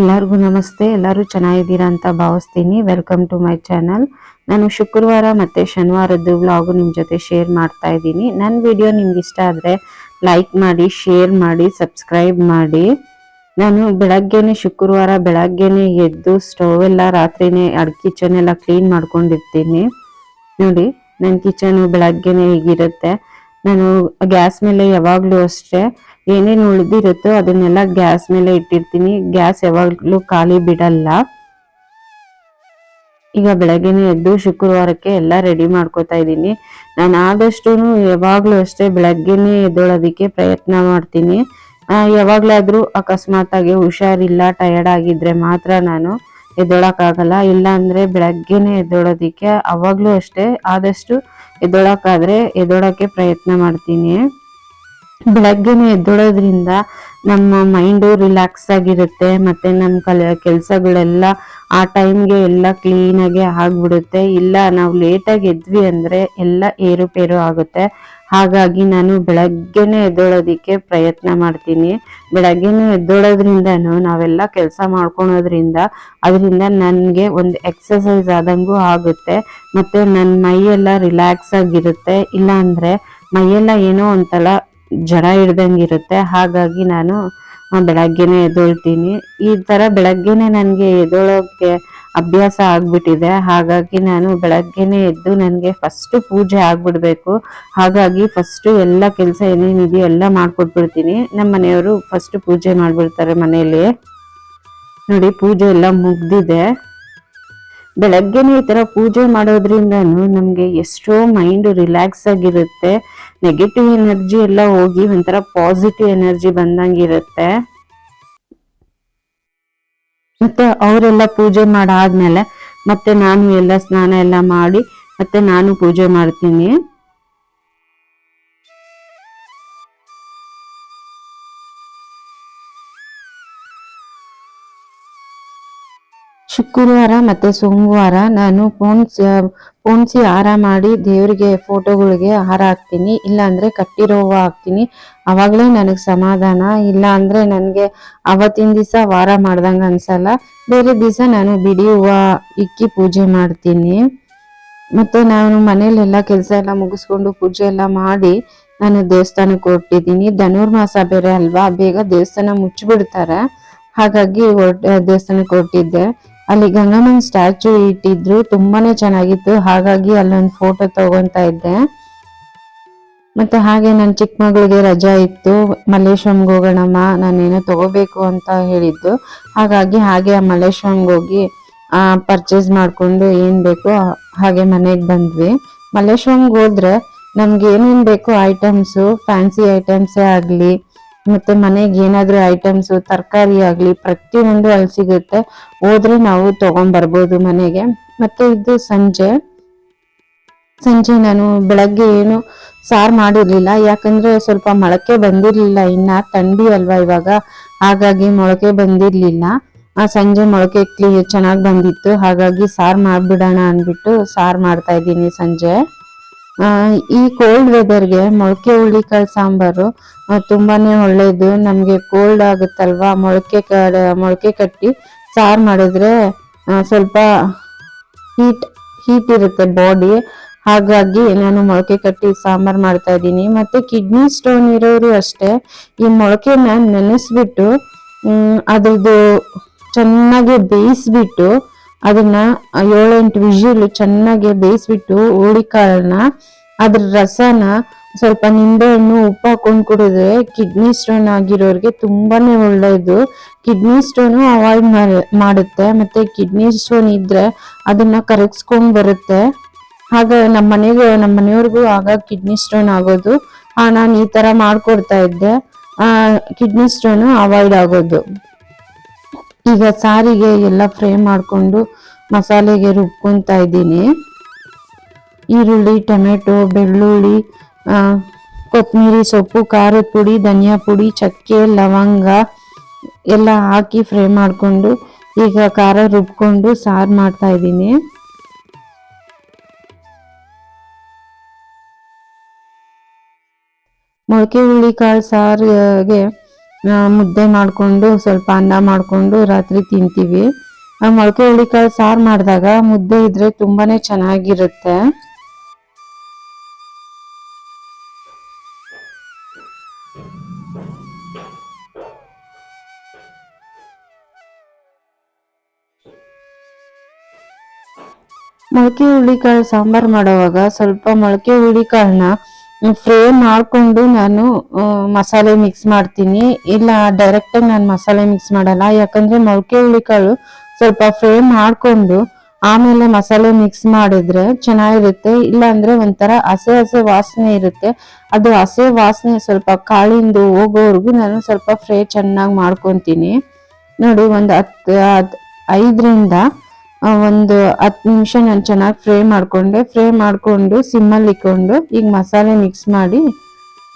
ಎಲ್ಲರಿಗೂ ನಮಸ್ತೆ, ಎಲ್ಲರೂ ಚೆನ್ನಾಗಿದ್ದೀರಾ ಅಂತ ಭಾವಿಸ್ತೀನಿ. ವೆಲ್ಕಮ್ ಟು ಮೈ ಚಾನಲ್ ನಾನು ಶುಕ್ರವಾರ ಮತ್ತು ಶನಿವಾರದ್ದು ವ್ಲಾಗು ನಿಮ್ಮ ಜೊತೆ ಶೇರ್ ಮಾಡ್ತಾ ಇದ್ದೀನಿ. ನನ್ನ ವಿಡಿಯೋ ನಿಮ್ಗೆ ಇಷ್ಟ ಆದರೆ ಲೈಕ್ ಮಾಡಿ ಶೇರ್ ಮಾಡಿ ಸಬ್ಸ್ಕ್ರೈಬ್ ಮಾಡಿ. ನಾನು ಬೆಳಗ್ಗೆನೆ, ಶುಕ್ರವಾರ ಬೆಳಗ್ಗೆನೆ ಎದ್ದು ಸ್ಟವ್ ಎಲ್ಲ, ರಾತ್ರಿನೇ ಅಡ್ ಕಿಚನ್ ಎಲ್ಲ ಕ್ಲೀನ್ ಮಾಡ್ಕೊಂಡಿರ್ತೀನಿ. ನೋಡಿ ನನ್ನ ಕಿಚನು ಬೆಳಗ್ಗೆನೆ ಹೀಗಿರುತ್ತೆ. ನಾನು ಗ್ಯಾಸ್ ಮೇಲೆ ಯಾವಾಗಲೂ ಅಷ್ಟೇ ಏನೇನು ಉಳಿದಿರುತ್ತೋ ಅದನ್ನೆಲ್ಲ ಗ್ಯಾಸ್ ಮೇಲೆ ಇಟ್ಟಿರ್ತೀನಿ. ಗ್ಯಾಸ್ ಯಾವಾಗಲೂ ಖಾಲಿ ಬಿಡಲ್ಲ. ಈಗ ಬೆಳಗ್ಗೆನೇ ಎದ್ದು ಶುಕ್ರವಾರಕ್ಕೆ ಎಲ್ಲ ರೆಡಿ ಮಾಡ್ಕೋತಾ ಇದ್ದೀನಿ. ನಾನು ಆದಷ್ಟು ಯಾವಾಗಲೂ ಅಷ್ಟೇ ಬೆಳಗ್ಗೆನೇ ಎದ್ದೋಳೋದಕ್ಕೆ ಪ್ರಯತ್ನ ಮಾಡ್ತೀನಿ. ಯಾವಾಗಲಾದರೂ ಯಾವಾಗ್ಲಾದ್ರೂ ಅಕಸ್ಮಾತ್ ಆಗಿ ಹುಷಾರಿಲ್ಲ ಟಯರ್ಡ್ ಆಗಿದ್ರೆ ಮಾತ್ರ ನಾನು ಎದ್ದೊಳಕ್ಕಾಗಲ್ಲ ಇಲ್ಲ ಅಂದ್ರೆ ಬೆಳಗ್ಗೆನೆ ಎದ್ದೊಳೋದಿಕ್ಕೆ, ಅವಾಗ್ಲೂ ಅಷ್ಟೇ ಆದಷ್ಟು ಎದ್ದೊಳಕ್ಕಾದ್ರೆ ಎದ್ದೊಳಕ್ಕೆ ಪ್ರಯತ್ನ ಮಾಡ್ತೀನಿ. ಬೆಳಗ್ಗೆನೆ ಎದ್ದೊಳೋದ್ರಿಂದ ನಮ್ಮ ಮೈಂಡು ರಿಲ್ಯಾಕ್ಸ್ ಆಗಿರುತ್ತೆ, ಮತ್ತೆ ನಮ್ಮ ಕಲ, ಕೆಲಸಗಳೆಲ್ಲ ಆ ಟೈಮ್ಗೆ ಎಲ್ಲ ಕ್ಲೀನಾಗೆ ಆಗ್ಬಿಡುತ್ತೆ. ಇಲ್ಲ, ನಾವು ಲೇಟಾಗಿ ಎದ್ವಿ ಅಂದ್ರೆ ಎಲ್ಲ ಏರುಪೇರು ಆಗುತ್ತೆ. ಹಾಗಾಗಿ ನಾನು ಬೆಳಗ್ಗೆನೆ ಎದ್ದೊಳೋದಿಕ್ಕೆ ಪ್ರಯತ್ನ ಮಾಡ್ತೀನಿ. ಬೆಳಗ್ಗೆನೆ ಎದ್ದೊಳೋದ್ರಿಂದನೂ ನಾವೆಲ್ಲ ಕೆಲಸ ಮಾಡ್ಕೊಳೋದ್ರಿಂದ ಅದರಿಂದ ನನಗೆ ಒಂದು ಎಕ್ಸಸೈಸ್ ಆದಂಗೂ ಆಗುತ್ತೆ. ಮತ್ತು ನನ್ನ ಮೈಯೆಲ್ಲ ರಿಲ್ಯಾಕ್ಸ್ ಆಗಿರುತ್ತೆ. ಇಲ್ಲಾಂದರೆ ಮೈಯೆಲ್ಲ ಏನೋ ಒಂಥರ ಜಡ ಹಿಡ್ದಂಗಿರುತ್ತೆ ಹಾಗಾಗಿ ನಾನು ಬೆಳಗ್ಗೆನೇ ಎದ್ದೊಳ್ತೀನಿ. ಈ ಥರ ಬೆಳಗ್ಗೆನೆ ನನಗೆ ಎದ್ದೊಳೋಕೆ ಅಭ್ಯಾಸ ಆಗ್ಬಿಟ್ಟಿದೆ. ಹಾಗಾಗಿ ನಾನು ಬೆಳಗ್ಗೆನೆ ಎದ್ದು ನನಗೆ ಫಸ್ಟ್ ಪೂಜೆ ಆಗ್ಬಿಡ್ಬೇಕು. ಹಾಗಾಗಿ ಫಸ್ಟ್ ಎಲ್ಲ ಕೆಲಸ ಏನೇನಿದೆಯೋ ಎಲ್ಲ ಮಾಡ್ಕೊಟ್ಬಿಡ್ತೀನಿ. ನಮ್ಮ ಮನೆಯವರು ಫಸ್ಟ್ ಪೂಜೆ ಮಾಡಿಬಿಡ್ತಾರೆ ಮನೆಯಲ್ಲಿ. ನೋಡಿ, ಪೂಜೆ ಎಲ್ಲ ಮುಗ್ದಿದೆ. ಬೆಳಗ್ಗೆನೆ ಈ ಥರ ಪೂಜೆ ಮಾಡೋದ್ರಿಂದ ನಮಗೆ ಎಷ್ಟೋ ಮೈಂಡ್ ರಿಲ್ಯಾಕ್ಸ್ ಆಗಿರುತ್ತೆ. ನೆಗೆಟಿವ್ ಎನರ್ಜಿ ಎಲ್ಲ ಹೋಗಿ ಒಂಥರ ಪಾಸಿಟಿವ್ ಎನರ್ಜಿ ಬಂದಂಗಿರುತ್ತೆ. ಮತ್ತೆ ಅವರೆಲ್ಲ ಪೂಜೆ ಮಾಡಾದ್ಮೇಲೆ ಮತ್ತೆ ನಾನು ಎಲ್ಲ ಸ್ನಾನ ಎಲ್ಲ ಮಾಡಿ ಮತ್ತೆ ನಾನು ಪೂಜೆ ಮಾಡ್ತೀನಿ. ಶುಕ್ರವಾರ ಮತ್ತೆ ಸೋಮವಾರ ನಾನು ಪೋಣ್ಸಿ ಪೋಣಿಸಿ ಹಾರ ಮಾಡಿ ದೇವರಿಗೆ ಫೋಟೋಗಳಿಗೆ ಹಾರ ಹಾಕ್ತೀನಿ ಇಲ್ಲ ಅಂದ್ರೆ ಕಟ್ಟಿರೋ ಹೂವು ಹಾಕ್ತೀನಿ. ಅವಾಗಲೇ ನನಗೆ ಸಮಾಧಾನ. ಇಲ್ಲ ಅಂದ್ರೆ ನನಗೆ ಅವತ್ತಿನ ದಿವಸ ವಾರ ಮಾಡ್ದಂಗ ಅನ್ಸಲ್ಲ. ಬೇರೆ ದಿವಸ ನಾನು ಬಿಡಿ ಹೂವು ಇಕ್ಕಿ ಪೂಜೆ ಮಾಡ್ತೀನಿ. ಮತ್ತೆ ನಾನು ಮನೇಲೆಲ್ಲ ಕೆಲಸ ಎಲ್ಲ ಮುಗಿಸ್ಕೊಂಡು ಪೂಜೆ ಎಲ್ಲ ಮಾಡಿ ನಾನು ದೇವಸ್ಥಾನಕ್ಕೆ ಹೊರಟಿದ್ದೀನಿ. ಧನುರ್ಮಾಸ ಬೇರೆ ಅಲ್ವಾ? ಬೇಗ ದೇವಸ್ಥಾನ ಮುಚ್ಚಿಬಿಡ್ತಾರೆ. ಹಾಗಾಗಿ ದೇವಸ್ಥಾನಕ್ಕೆ ಹೊರಟಿದ್ದೆ. ಅಲ್ಲಿ ಗಂಗಮ್ಮನ ಸ್ಟ್ಯಾಚು ಇಟ್ಟಿದ್ರು, ತುಂಬಾನೇ ಚೆನ್ನಾಗಿತ್ತು. ಹಾಗಾಗಿ ಅಲ್ಲೊಂದು ಫೋಟೋ ತಗೊಂತಾ ಇದ್ದೆ. ಮತ್ತೆ ಹಾಗೆ ನನ್ನ ಚಿಕ್ಕ ಮಗಳಿಗೆ ರಜಾ ಇತ್ತು. ಮಲ್ಲೇಶ್ವರಂಗೆ ಹೋಗೋಣಮ್ಮ, ನಾನೇನೋ ತಗೋಬೇಕು ಅಂತ ಹೇಳಿದ್ದು. ಹಾಗಾಗಿ ಹಾಗೆ ಆ ಮಲ್ಲೇಶ್ವರಂಗೆ ಹೋಗಿ ಪರ್ಚೇಸ್ ಮಾಡ್ಕೊಂಡು ಏನ್ ಬೇಕೋ ಹಾಗೆ ಮನೆಗೆ ಬಂದ್ವಿ. ಮಲ್ಲೇಶ್ವರಂಗೆ ಹೋದ್ರೆ ನಮ್ಗೆ ಏನೇನು ಬೇಕೋ ಐಟಮ್ಸು ಫ್ಯಾನ್ಸಿ ಐಟಮ್ಸೇ ಆಗ್ಲಿ ಮತ್ತೆ ಮನೆಗೆ ಏನಾದ್ರೂ ಐಟಮ್ಸ್ ತರಕಾರಿ ಆಗ್ಲಿ, ಪ್ರತಿಯೊಂದು ಅಲ್ಲಿ ಸಿಗುತ್ತೆ. ಹೋದ್ರೆ ನಾವು ತಗೊಂಡ್ ಬರ್ಬೋದು ಮನೆಗೆ. ಮತ್ತೆ ಇದು ಸಂಜೆ. ಸಂಜೆ ನಾನು ಬೆಳಗ್ಗೆ ಏನು ಸಾರ್ ಮಾಡಿರ್ಲಿಲ್ಲ. ಯಾಕಂದ್ರೆ ಸ್ವಲ್ಪ ಮೊಳಕೆ ಬಂದಿರ್ಲಿಲ್ಲ. ಇನ್ನ ತಂಡಿ ಅಲ್ವಾ ಇವಾಗ. ಹಾಗಾಗಿ ಮೊಳಕೆ ಬಂದಿರ್ಲಿಲ್ಲ. ಆ ಸಂಜೆ ಮೊಳಕೆ ಕ್ಲಿ ಚೆನ್ನಾಗಿ ಬಂದಿತ್ತು. ಹಾಗಾಗಿ ಸಾರ್ ಮಾಡ್ಬಿಡೋಣ ಅಂದ್ಬಿಟ್ಟು ಸಾರ್ ಮಾಡ್ತಾ ಇದ್ದೀನಿ ಸಂಜೆ. ಈ ಕೋಲ್ಡ್ ವೆದರ್ಗೆ ಮೊಳಕೆ ಹುಳ್ಳಿಕಾಳು ಸಾಂಬಾರು ತುಂಬಾನೇ ಒಳ್ಳೆಯದು ನಮಗೆ ಕೋಲ್ಡ್ ಆಗುತ್ತಲ್ವಾ? ಮೊಳಕೆ ಮೊಳಕೆ ಕಟ್ಟಿ ಸಾರು ಮಾಡಿದ್ರೆ ಸ್ವಲ್ಪ ಹೀಟ್ ಹೀಟ್ ಇರುತ್ತೆ ಬಾಡಿ ಹಾಗಾಗಿ ನಾನು ಮೊಳಕೆ ಕಟ್ಟಿ ಸಾಂಬಾರು ಮಾಡ್ತಾ ಇದ್ದೀನಿ. ಮತ್ತು ಕಿಡ್ನಿ ಸ್ಟೋನ್ ಇರೋರು ಅಷ್ಟೇ. ಈ ಮೊಳಕೆನ ನೆನೆಸ್ಬಿಟ್ಟು ಅದ್ರದ್ದು ಚೆನ್ನಾಗಿ ಬೇಯಿಸ್ಬಿಟ್ಟು ಅದನ್ನ ಏಳೆಂಟು ವಿಜಿಲ್ ಚೆನ್ನಾಗಿ ಬೇಯಿಸ್ಬಿಟ್ಟು ಹುಳಿಕಾಳನ್ನ ಅದ್ರ ರಸನ ಸ್ವಲ್ಪ ನಿಂಬೆಹಣ್ಣು ಉಪ್ಪು ಹಾಕೊಂಡು ಕುಡಿದ್ರೆ ಕಿಡ್ನಿ ಸ್ಟೋನ್ ಆಗಿರೋರಿಗೆ ತುಂಬಾನೇ ಒಳ್ಳೇದು. ಕಿಡ್ನಿ ಸ್ಟೋನು ಅವಾಯ್ಡ್ ಮಾಡುತ್ತೆ. ಮತ್ತೆ ಕಿಡ್ನಿ ಸ್ಟೋನ್ ಇದ್ರೆ ಅದನ್ನ ಕರಗಿಸ್ಕೊಂಡ್ ಬರುತ್ತೆ. ಆಗ ನಮ್ಮ ಮನೆಗೆ ನಮ್ಮ ಮನೆಯವ್ರಿಗೂ ಆಗ ಕಿಡ್ನಿ ಸ್ಟೋನ್ ಆಗೋದು. ನಾನು ಈ ತರ ಮಾಡ್ಕೊಡ್ತಾ ಇದ್ದೆ. ಕಿಡ್ನಿ ಸ್ಟೋನು ಅವಾಯ್ಡ್ ಆಗೋದು. ಈಗ ಸಾರಿಗೆ ಎಲ್ಲ ಫ್ರೈ ಮಾಡಿಕೊಂಡು ಮಸಾಲೆಗೆ ರುಬ್ಕೊಂತಾ ಇದ್ದೀನಿ. ಈರುಳ್ಳಿ, ಟೊಮೆಟೊ, ಬೆಳ್ಳುಳ್ಳಿ ಕೊತ್ತಂಬರಿ ಸೊಪ್ಪು ಖಾರದ ಪುಡಿ, ಧನಿಯಾ ಪುಡಿ, ಚಕ್ಕೆ, ಲವಂಗ ಎಲ್ಲ ಹಾಕಿ ಫ್ರೈ ಮಾಡಿಕೊಂಡು ಈಗ ಖಾರ ರುಬ್ಕೊಂಡು ಸಾರು ಮಾಡ್ತಾ ಇದ್ದೀನಿ. ಮೊಳಕೆ ಹುಳಿ ಕಾಳು ಸಾರಿಗೆ ಮುದ್ದೆ ಮಾಡಿಕೊಂಡು ಸ್ವಲ್ಪ ಅನ್ನ ಮಾಡಿಕೊಂಡು ರಾತ್ರಿ ತಿಂತೀವಿ. ಮೊಳಕೆ ಹುಳಿಕಾಳು ಸಾರು ಮಾಡಿದಾಗ ಮುದ್ದೆ ಇದ್ರೆ ತುಂಬಾನೇ ಚೆನ್ನಾಗಿರುತ್ತೆ. ಮೊಳಕೆ ಹುಳಿಕಾಳು ಸಾಂಬಾರ್ ಮಾಡುವಾಗ ಸ್ವಲ್ಪ ಮೊಳಕೆ ಹುಳಿಕಾಳನ್ನ ಫ್ರೈ ಮಾಡಿಕೊಂಡು ನಾನು ಮಸಾಲೆ ಮಿಕ್ಸ್ ಮಾಡ್ತೀನಿ. ಇಲ್ಲ ಡೈರೆಕ್ಟ್ ಆಗಿ ನಾನು ಮಸಾಲೆ ಮಿಕ್ಸ್ ಮಾಡಲ್ಲ. ಯಾಕಂದ್ರೆ ಮೊಳಕೆ ಹುಳಿಕಾಳು ಸ್ವಲ್ಪ ಫ್ರೈ ಮಾಡಿಕೊಂಡು ಆಮೇಲೆ ಮಸಾಲೆ ಮಿಕ್ಸ್ ಮಾಡಿದ್ರೆ ಚೆನ್ನಾಗಿರುತ್ತೆ. ಇಲ್ಲ ಅಂದ್ರೆ ಒಂಥರ ಹಸೆ ಹಸೆ ವಾಸನೆ ಇರುತ್ತೆ. ಅದು ಹಸೆ ವಾಸನೆ ಸ್ವಲ್ಪ ಕಾಳಿಂದು ಹೋಗೋವರೆಗೂ ನಾನು ಸ್ವಲ್ಪ ಫ್ರೈ ಚೆನ್ನಾಗಿ ಮಾಡ್ಕೊತೀನಿ. ನೋಡಿ, ಒಂದು ಹತ್ತು ಹತ್- ಐದರಿಂದ ಒಂದು ಹತ್ತು ನಿಮಿಷ ನಾನು ಚೆನ್ನಾಗಿ ಫ್ರೈ ಮಾಡ್ಕೊಂಡೆ. ಫ್ರೈ ಮಾಡ್ಕೊಂಡು ಸಿಮ್ಮಲ್ಲಿ ಇಕ್ಕೊಂಡು ಈಗ ಮಸಾಲೆ ಮಿಕ್ಸ್ ಮಾಡಿ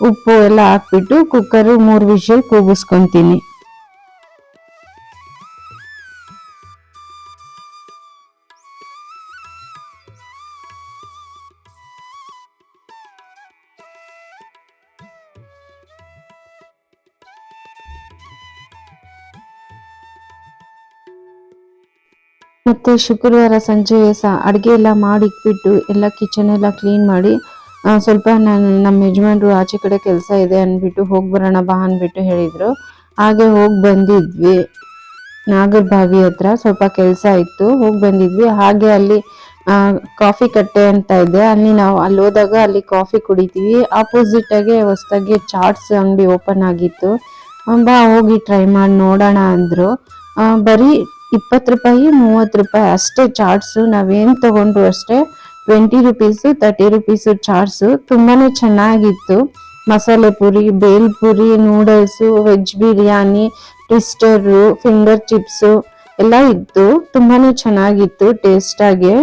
ಉಪ್ಪು ಎಲ್ಲ ಹಾಕ್ಬಿಟ್ಟು ಕುಕ್ಕರ್ ಮೂರು ವಿಷಲ್ ಕೂಗಿಸ್ಕೊಂತೀನಿ. ಮತ್ತೆ ಶುಕ್ರವಾರ ಸಂಜೆ ಸ ಅಡುಗೆ ಎಲ್ಲ ಮಾಡಿ ಇಟ್ಬಿಟ್ಟು ಎಲ್ಲ ಕಿಚನ್ ಎಲ್ಲ ಕ್ಲೀನ್ ಮಾಡಿ ಸ್ವಲ್ಪ ನಮ್ಮ ಯಜಮಾನ್ರು ಆಚೆ ಕಡೆ ಕೆಲಸ ಇದೆ ಅಂದ್ಬಿಟ್ಟು ಹೋಗಿ ಬರೋಣ ಬಾ ಅಂದ್ಬಿಟ್ಟು ಹೇಳಿದರು. ಹಾಗೆ ಹೋಗಿ ಬಂದಿದ್ವಿ. ನಾಗರ ಬಾವಿ ಹತ್ರ ಸ್ವಲ್ಪ ಕೆಲಸ ಇತ್ತು, ಹೋಗಿ ಬಂದಿದ್ವಿ. ಹಾಗೆ ಅಲ್ಲಿ ಕಾಫಿ ಕಟ್ಟೆ ಅಂತ ಇದೆ. ಅಲ್ಲಿ ನಾವು, ಅಲ್ಲಿ ಹೋದಾಗ ಅಲ್ಲಿ ಕಾಫಿ ಕುಡಿತೀವಿ. ಆಪೋಸಿಟ್ ಆಗಿ ಹೊಸದಾಗಿ ಚಾಟ್ಸ್ ಅಂಗಡಿ ಓಪನ್ ಆಗಿತ್ತು. ಬಾ ಹೋಗಿ ಟ್ರೈ ಮಾಡಿ, ನೋಡೋಣ ಅಂದರು. ಬರೀ ಇಪ್ಪತ್ತು ರೂಪಾಯಿ, ಮೂವತ್ತು ರೂಪಾಯಿ ಅಷ್ಟೇ ಚಾಟ್ಸು ನಾವೇನು ತಗೊಂಡ್ರು ಅಷ್ಟೇ twenty rupees thirty rupees chats ತುಂಬಾನೇ ಚೆನ್ನಾಗಿತ್ತು. Masala puri, bhel puri noodles veg biryani twister finger chips ಎಲ್ಲ ಇತ್ತು. ತುಂಬಾನೇ ಚೆನ್ನಾಗಿತ್ತು ಟೇಸ್ಟಾಗೆ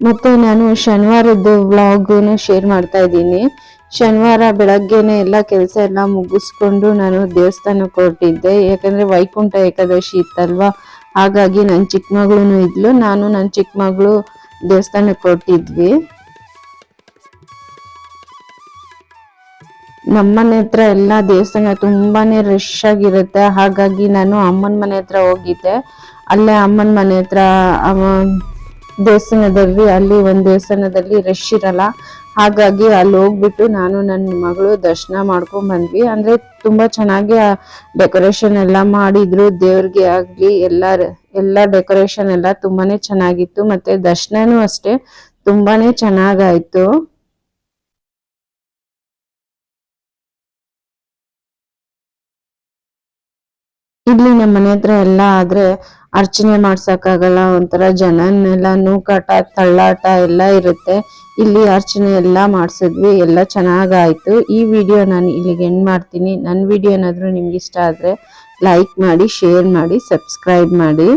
ಮತ್ತೆ ನಾನು ಶನಿವಾರದ್ದು ವ್ಲಾಗ್ನು ಶೇರ್ ಮಾಡ್ತಾ ಇದ್ದೀನಿ. ಶನಿವಾರ ಬೆಳಗ್ಗೆನೆ ಎಲ್ಲ ಕೆಲಸ ಎಲ್ಲ ಮುಗಿಸ್ಕೊಂಡು ನಾನು ದೇವಸ್ಥಾನಕ್ಕೆ ಹೊರಟಿದ್ದೆ. ಯಾಕಂದ್ರೆ ವೈಕುಂಠ ಏಕಾದಶಿ ಇತ್ತಲ್ವಾ? ಹಾಗಾಗಿ ನನ್ನ ಚಿಕ್ಕ ಮಗಳೂ ಇದ್ಲು. ನಾನು ನನ್ನ ಚಿಕ್ಕ ಮಗಳು ದೇವಸ್ಥಾನಕ್ಕೆ ಹೊರಟಿದ್ವಿ. ನಮ್ಮನೆ ಹತ್ರ ಎಲ್ಲ ದೇವಸ್ಥಾನ ತುಂಬಾನೇ ರಶ್ ಆಗಿರುತ್ತೆ. ಹಾಗಾಗಿ ನಾನು ಅಮ್ಮನ ಮನೆ ಹತ್ರ ಹೋಗಿದ್ದೆ. ಅಲ್ಲೇ ಅಮ್ಮನ ಮನೆ ಹತ್ರ ದೇವಸ್ಥಾನದಲ್ಲಿ, ಅಲ್ಲಿ ಒಂದು ದೇವಸ್ಥಾನದಲ್ಲಿ ರಶ್ ಇರಲ್ಲ. ಹಾಗಾಗಿ ಅಲ್ಲಿ ಹೋಗ್ಬಿಟ್ಟು ನಾನು ನನ್ನ ಮಗಳು ದರ್ಶನ ಮಾಡ್ಕೊಂಡ್ ಬಂದ್ವಿ. ಅಂದ್ರೆ ತುಂಬಾ ಚೆನ್ನಾಗಿ ಡೆಕೋರೇಷನ್ ಎಲ್ಲ ಮಾಡಿದ್ರು. ದೇವ್ರಿಗೆ ಆಗ್ಲಿ ಎಲ್ಲ ಎಲ್ಲ ಡೆಕೋರೇಷನ್ ಎಲ್ಲ ತುಂಬಾನೇ ಚೆನ್ನಾಗಿತ್ತು. ಮತ್ತೆ ದರ್ಶನನೂ ಅಷ್ಟೇ ತುಂಬಾನೇ ಚೆನ್ನಾಗಾಯ್ತು. ಇಲ್ಲಿ ನಮ್ಮ ಮನೆ ಹತ್ರ ಎಲ್ಲ ಆದ್ರೆ ಅರ್ಚನೆ ಮಾಡ್ಸಕ್ಕಾಗಲ್ಲ, ಒಂಥರ ಜನನೆಲ್ಲ ನೂಕಾಟ, ತಳ್ಳಾಟ ಎಲ್ಲ ಇರುತ್ತೆ. ಇಲ್ಲಿ ಅರ್ಚನೆ ಎಲ್ಲ ಮಾಡಿಸಿದ್ವಿ, ಎಲ್ಲ ಚೆನ್ನಾಗಾಯ್ತು. ಈ ವಿಡಿಯೋ ನಾನು ಇಲ್ಲಿಗೆ ಎಂಡ್ ಮಾಡ್ತೀನಿ. ನನ್ನ ವಿಡಿಯೋ ಏನಾದರೂ ನಿಮ್ಗೆ ಇಷ್ಟ ಆದರೆ ಲೈಕ್ ಮಾಡಿ ಶೇರ್ ಮಾಡಿ ಸಬ್ಸ್ಕ್ರೈಬ್ ಮಾಡಿ.